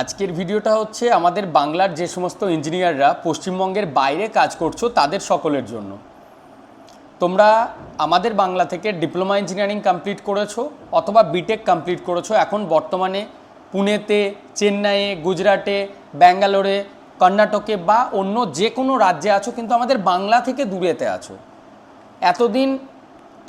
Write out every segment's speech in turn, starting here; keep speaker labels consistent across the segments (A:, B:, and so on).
A: আজকের ভিডিওটা হচ্ছে আমাদের বাংলার যে সমস্ত ইঞ্জিনিয়াররা পশ্চিমবঙ্গের বাইরে কাজ করছ তাদের সকলের জন্য। তোমরা আমাদের বাংলা থেকে ডিপ্লোমা ইঞ্জিনিয়ারিং কমপ্লিট করেছ অথবা বিটেক কমপ্লিট করেছ। এখন বর্তমানে পুনেতে, চেন্নাইয়ে, গুজরাটে, ব্যাঙ্গালোরে, কর্ণাটকে বা অন্য যে কোনো রাজ্যে আছো কিন্তু আমাদের বাংলা থেকে দূরেতে আছো। এতদিন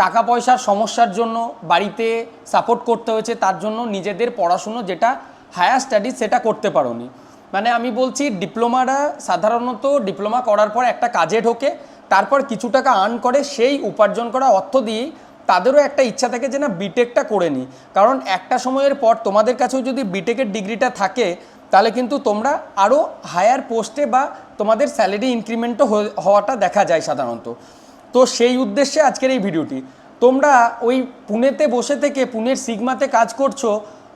A: টাকা পয়সার সমস্যার জন্য, বাড়িতে সাপোর্ট করতে হয়েছে তার জন্য নিজেদের পড়াশুনো যেটা হায়ার স্টাডিজ সেটা করতে পারোনি। মানে আমি বলছি ডিপ্লোমারা সাধারণত ডিপ্লোমা করার পর একটা কাজে ঢোকে, তারপর কিছু টাকা আর্ন করে সেই উপার্জন করা অর্থ দিয়েই তাদেরও একটা ইচ্ছা থাকে যে না বিটেকটা করে নিই। কারণ একটা সময়ের পর তোমাদের কাছেও যদি বিটেকের ডিগ্রিটা থাকে, তাহলে কিন্তু তোমরা আরও হায়ার পোস্টে বা তোমাদের স্যালারি ইনক্রিমেন্টও হওয়াটা দেখা যায় সাধারণত। তো সেই উদ্দেশ্যে আজকের এই ভিডিওটি। তোমরা ওই পুনেতে বসে থেকে, পুনের সিগমাতে কাজ করছ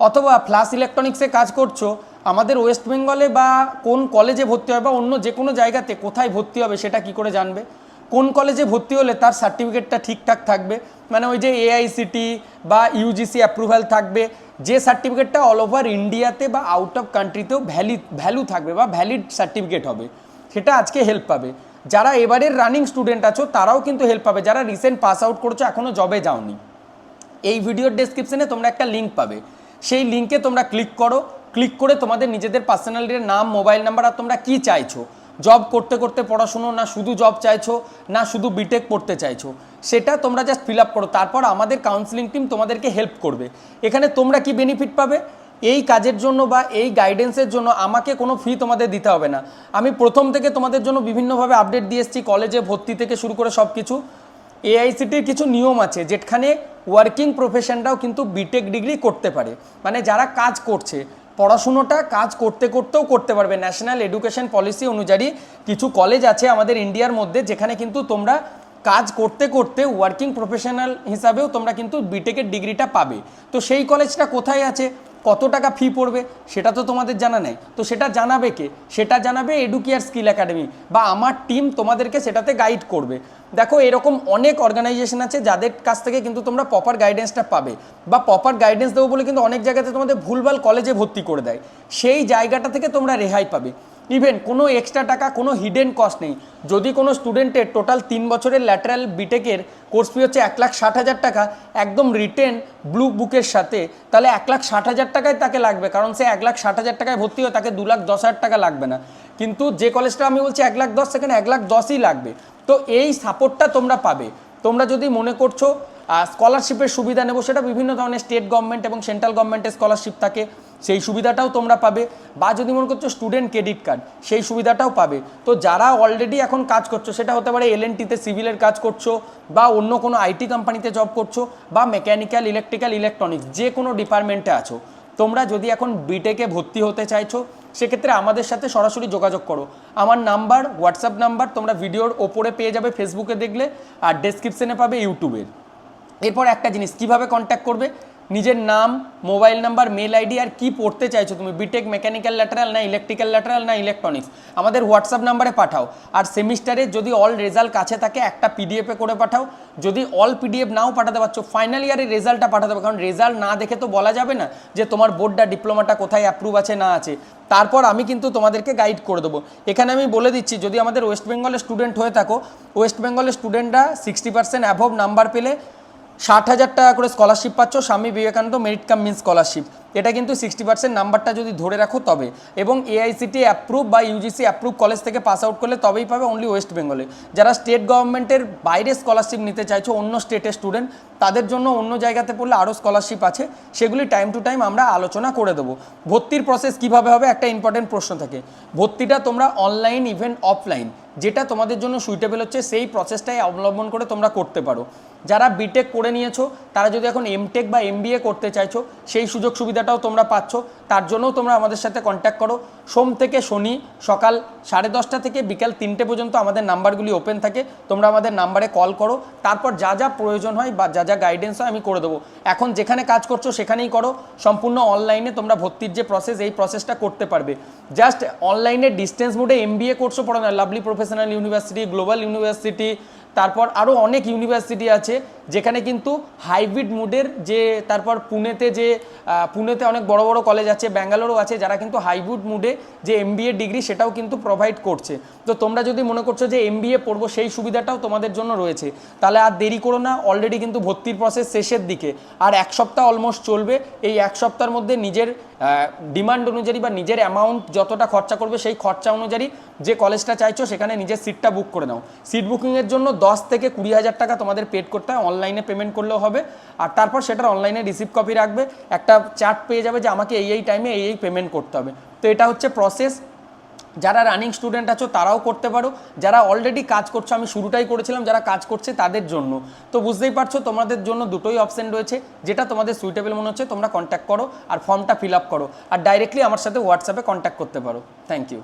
A: অথবা ফ্লাস ইলেকট্রনিক্সে কাজ করছ, আমাদের ওয়েস্ট বেঙ্গলে বা কোন কলেজে ভর্তি হবে বা অন্য যে কোনো জায়গাতে কোথায় ভর্তি হবে সেটা কি করে জানবে? কোন কলেজে ভর্তি হলে তার সার্টিফিকেটটা ঠিকঠাক থাকবে? মানে ওই যে এআইসিটি বা ইউজিসি অ্যাপ্রুভাল থাকবে, যে সার্টিফিকেটটা অল ওভার ইন্ডিয়াতে বা আউট অফ কান্ট্রিতেও ভ্যালি ভ্যালু থাকবে বা ভ্যালিড সার্টিফিকেট হবে, সেটা আজকে হেল্প পাবে। যারা এবারের রানিং স্টুডেন্ট আছো, তারাও কিন্তু হেল্প পাবে। যারা রিসেন্ট পাস আউট করছ এখনও জবে যাওনি। এই ভিডিওর ডেসক্রিপশনে তোমরা একটা লিঙ্ক পাবে। সেই লিঙ্কে তোমরা ক্লিক করো। ক্লিক করে তোমাদের নিজেদের পার্সোনালিটির নাম মোবাইল নাম্বার আর তোমরা কি চাইছো? জব করতে করতে পড়াশুনো, না শুধু জব চাইছো, না শুধু বিটেক পড়তে চাইছো? সেটা তোমরা জাস্ট ফিল আপ করো। তারপর আমাদের কাউন্সিলিং টিম তোমাদেরকে হেল্প করবে। এখানে তোমরা কি বেনিফিট পাবে? এই কাজের জন্য বা এই গাইডেন্সের জন্য আমাকে কোনো ফি তোমাদের দিতে হবে না। আমি প্রথম থেকে তোমাদের জন্য বিভিন্নভাবে আপডেট দিয়ে এসেছি কলেজে ভর্তি থেকে শুরু করে সব কিছু এআইসিটির কিছু নিয়ম আছে, যেখানে ওয়ার্কিং প্রফেশনটাও কিন্তু বিটেক ডিগ্রি করতে পারে। মানে যারা কাজ করছে, পড়াশুনোটা কাজ করতে করতেও করতে পারবে। ন্যাশনাল এডুকেশন পলিসি অনুযায়ী কিছু কলেজ আছে আমাদের ইন্ডিয়ার মধ্যে, যেখানে কিন্তু তোমরা কাজ করতে করতে ওয়ার্কিং প্রফেশনাল হিসাবেও তোমরা কিন্তু বিটেকের ডিগ্রিটা পাবে। তো সেই কলেজটা কোথায় আছে? কত টাকা ফি পড়বে, সেটা তো তোমাদের জানা নেই। তো সেটা জানাবে কে? সেটা জানাবে এডুকেয়ার স্কিল একাডেমি বা আমার টিম তোমাদেরকে সেটাতে গাইড করবে। দেখো, এরকম অনেক অর্গানাইজেশন আছে যাদের কাছ থেকে কিন্তু তোমরা প্রপার গাইডেন্সটা পাবে। বা প্রপার গাইডেন্স দেবো বলে কিন্তু অনেক জায়গাতে তোমাদের ভুলভাল কলেজে ভর্তি করে দেয়। সেই জায়গাটা থেকে তোমরা রেহাই পাবে। ইভেন কোনো এক্সট্রা টাকা, কোনো হিডেন কস্ট নেই। যদি কোনো স্টুডেন্টের টোটাল তিন বছরের ল্যাটারাল বিটেকের কোর্স ফি হচ্ছে এক লাখ ষাট হাজার টাকা, একদম রিটেন ব্লু বুকের সাথে, তাহলে এক লাখ ষাট হাজার টাকায় তাকে লাগবে, কারণ সে এক লাখ ষাট হাজার টাকায় ভর্তি হয় তাকে দু লাখ দশ হাজার টাকা লাগবে না। কিন্তু যে কলেজটা আমি বলছি এক লাখ দশ, সেখানে এক লাখ দশই লাগবে। তো এই সাপোর্টটা তোমরা পাবে। তোমরা যদি মনে করছ স্কলারশিপের সুবিধা নেব সেটা বিভিন্ন ধরনের স্টেট গভর্নমেন্ট এবং সেন্ট্রাল গভর্নমেন্টের স্কলারশিপ থাকে। সেই সুবিধাটাও তোমরা পাবে। বা যদি মনে করছ স্টুডেন্ট ক্রেডিট কার্ড সেই সুবিধাটাও পাবে। তো যারা অলরেডি এখন কাজ করছ, সেটা হতে পারে এল টিতে সিভিলের কাজ করছ বা অন্য কোনো আইটি কোম্পানিতে জব করছ বা মেকানিক্যাল ইলেকট্রিক্যাল ইলেকট্রনিক্স যে কোনো ডিপার্টমেন্টে আছো। তোমরা যদি এখন বিটেকে ভর্তি হতে চাইছো, সেক্ষেত্রে আমাদের সাথে সরাসরি যোগাযোগ করো। আমার নাম্বার হোয়াটসঅ্যাপ নাম্বার তোমরা ভিডিওর ওপরে পেয়ে যাবে ফেসবুকে দেখলে, আর ডেসক্রিপশনে পাবে ইউটিউবের এরপর একটা জিনিস, কীভাবে কন্ট্যাক্ট করবে? নিজের নাম মোবাইল নাম্বার মেল আইডি আর কি পড়তে চাইছো তুমি? বিটেক মেকানিক্যাল ল্যাটারাল না ইলেকট্রিক্যাল ল্যাটারাল না ইলেকট্রনিক্স আমাদের হোয়াটসঅ্যাপ নাম্বারে পাঠাও। আর সেমিস্টারে যদি অল রেজাল্ট কাছে থাকে, একটা পিডিএফে করে পাঠাও। যদি অল পিডিএফ নাও পাঠাতে পারছ ফাইনাল ইয়ারের রেজাল্টটা পাঠাতে হবে কারণ রেজাল্ট না দেখে তো বলা যাবে না যে তোমার বোর্ডটা ডিপ্লোমাটা কোথায় অ্যাপ্রুভ আছে, না আছে। তারপর আমি কিন্তু তোমাদেরকে গাইড করে দেবো। এখানে আমি বলে দিচ্ছি, যদি আমাদের ওয়েস্ট বেঙ্গলের স্টুডেন্ট হয়ে থাকো ওয়েস্ট বেঙ্গলের স্টুডেন্টরা সিক্সটি পার্সেন্ট অ্যাভভ নাম্বার পেলে ষাট হাজার টাকা করে স্কলারশিপ পাচ্ছ, Swami Vivekananda merit cum mean scholarship এটা কিন্তু সিক্সটি পার্সেন্ট নাম্বারটা যদি ধরে রাখো তবে। এবং এআইসিটি অ্যাপ্রুভ বা ইউজিসি অ্যাপ্রুভ কলেজ থেকে পাস আউট করলে তবেই পাবে অনলি ওয়েস্ট বেঙ্গলে যারা স্টেট গভর্নমেন্টের বাইরে স্কলারশিপ নিতে চাইছো, অন্য স্টেটের স্টুডেন্ট তাদের জন্য অন্য জায়গাতে পড়লে আরও স্কলারশিপ আছে। সেগুলি টাইম টু টাইম আমরা আলোচনা করে দেবো। ভর্তির প্রসেস কীভাবে হবে, একটা ইম্পর্টেন্ট প্রশ্ন থাকে। ভর্তিটা তোমরা অনলাইন ইভেন্ট অফলাইন যেটা তোমাদের জন্য সুইটেবল হচ্ছে, সেই প্রসেসটাই অবলম্বন করে তোমরা করতে পারো। যারা বিটেক করে নিয়েছো, তারা যদি এখন এমটেক বা এমবিএ করতে চাইছো, সেই সুযোগ সুবিধাটাও তোমরা পাচ্ছ। তার জন্যও তোমরা আমাদের সাথে কন্ট্যাক্ট করো। সোম থেকে শনি সকাল সাড়ে দশটা থেকে বিকাল তিনটে পর্যন্ত আমাদের নাম্বারগুলি ওপেন থাকে। তোমরা আমাদের নাম্বারে কল করো। তারপর যা যা প্রয়োজন হয় বা যা যা গাইডেন্স হয় আমি করে দেবো। এখন যেখানে কাজ করছ সেখানেই করো। সম্পূর্ণ অনলাইনে তোমরা ভর্তির যে প্রসেস এই প্রসেসটা করতে পারবে। জাস্ট অনলাইনে ডিস্টেন্স মোডে এম এমবিএ করছ পড়ো না Lovely Professional University Global University তারপর আরও অনেক ইউনিভার্সিটি আছে, যেখানে কিন্তু হাইব্রিড মুডের যে, তারপর পুনেতে যে পুনেতে অনেক বড় বড় কলেজ আছে, ব্যাঙ্গালোরও আছে, যারা কিন্তু হাইব্রিড মুডে যে এমবিএ ডিগ্রি সেটাও কিন্তু প্রোভাইড করছে। তো তোমরা যদি মনে করছ যে এমবিএ পড়ব, সেই সুবিধাটাও তোমাদের জন্য রয়েছে। তাহলে আর দেরি করো না অলরেডি কিন্তু ভর্তির প্রসেস শেষের দিকে। আর এক সপ্তাহ অলমোস্ট চলবে, এই এক সপ্তাহের মধ্যে নিজের ডিমান্ড অনুযায়ী বা নিজের অ্যামাউন্ট যতটা খরচা করবে, সেই খরচা অনুযায়ী যে কলেজটা চাইছো, সেখানে নিজের সিটটা বুক করে নাও। সিট বুকিংয়ের জন্য দশ থেকে কুড়ি হাজার টাকা তোমাদের পেড করতে হয়। অনলাইনে পেমেন্ট করলেও হবে। আর তারপর সেটার অনলাইনে রিসিভ কপি রাখবে। একটা চার্ট পেয়ে যাবে যে আমাকে এই এই টাইমে এই এই পেমেন্ট করতে হবে। তো এটা হচ্ছে প্রসেস যারা রানিং স্টুডেন্ট আছো, তারাও করতে পারো। যারা অলরেডি কাজ করছ, আমি শুরুটাই করেছিলাম, যারা কাজ করছে তাদের জন্য। তো বুঝতেই পারছ, তোমাদের জন্য দুটোই অপশন রয়েছে। যেটা তোমাদের সুইটেবল মনে হচ্ছে, তোমরা কন্ট্যাক্ট করো আর ফর্মটা ফিল আপ করো। আর ডাইরেক্টলি আমার সাথে হোয়াটসঅ্যাপে কন্ট্যাক্ট করতে পারো। Thank you